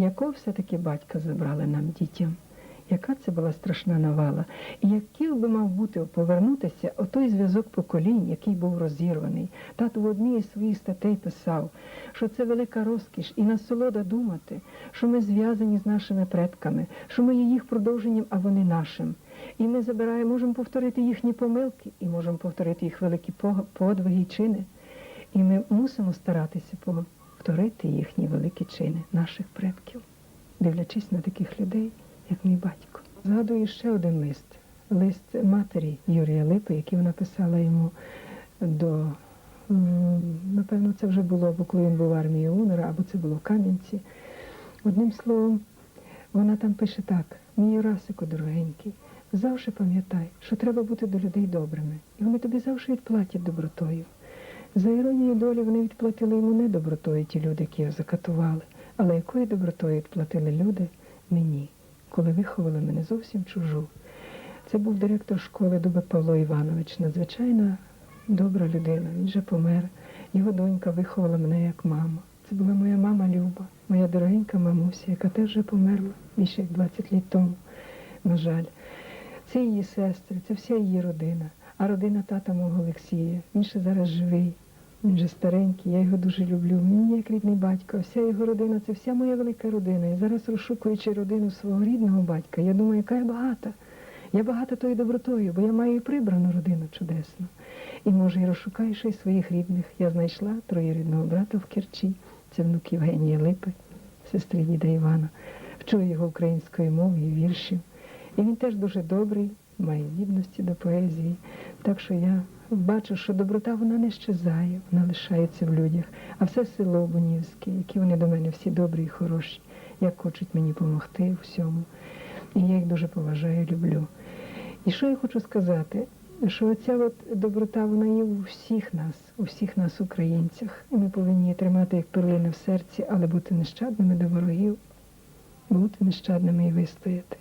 якого все-таки батька забрали нам дітям. Яка це була страшна навала, і який би мав бути повернутися отой зв'язок поколінь, який був розірваний. Тато в одній із своїх статей писав, що це велика розкіш і насолода думати, що ми зв'язані з нашими предками, що ми є їх продовженням, а вони нашим. І ми забираємо, можемо повторити їхні помилки, і можемо повторити їх великі подвиги і чини. І ми мусимо старатися повторити їхні великі чини наших предків, дивлячись на таких людей, як мій батько. Згадую ще один лист. Лист матері Юрія Липи, який вона писала йому до, напевно, це вже було, або коли він був в армії УНР, або це було в Кам'янці. Одним словом, вона там пише так: мій Юрасику дорогенький, завжди пам'ятай, що треба бути до людей добрими, і вони тобі завжди відплатять добротою. За іронією долі вони відплатили йому не добротою ті люди, які його закатували, але якою добротою відплатили люди мені, коли виховали мене зовсім чужу. Це був директор школи Дубик Павло Іванович, надзвичайно добра людина. Він вже помер. Його донька виховала мене як мама. Це була моя мама Люба, моя дорогенька мамуся, яка теж вже померла більше як 20 літ тому, на жаль. Це її сестри, це вся її родина. А родина тата мого Олексія. Він ще зараз живий. Він же старенький, я його дуже люблю. Він як рідний батько. Вся його родина це вся моя велика родина. І зараз розшукуючи родину свого рідного батька, я думаю, яка я багата. Я багата тою добротою, бо я маю і прибрану родину чудесну. І може, і розшукаю ще й своїх рідних. Я знайшла троєрідного брата в Керчі. Це внук Євгенії Липи, сестри діда Івана. Вчу його української мови і віршів. І він теж дуже добрий, має здібності до поезії. Так що я бачу, що доброта вона не щезає, вона лишається в людях. А все село Бунівське, які вони до мене всі добрі і хороші, як хочуть мені допомогти всьому. І я їх дуже поважаю, люблю. І що я хочу сказати? Що оця от доброта, вона є у всіх нас, у всіх нас, українцях. І ми повинні її тримати як перлини в серці, але бути нещадними до ворогів, бути нещадними і вистояти.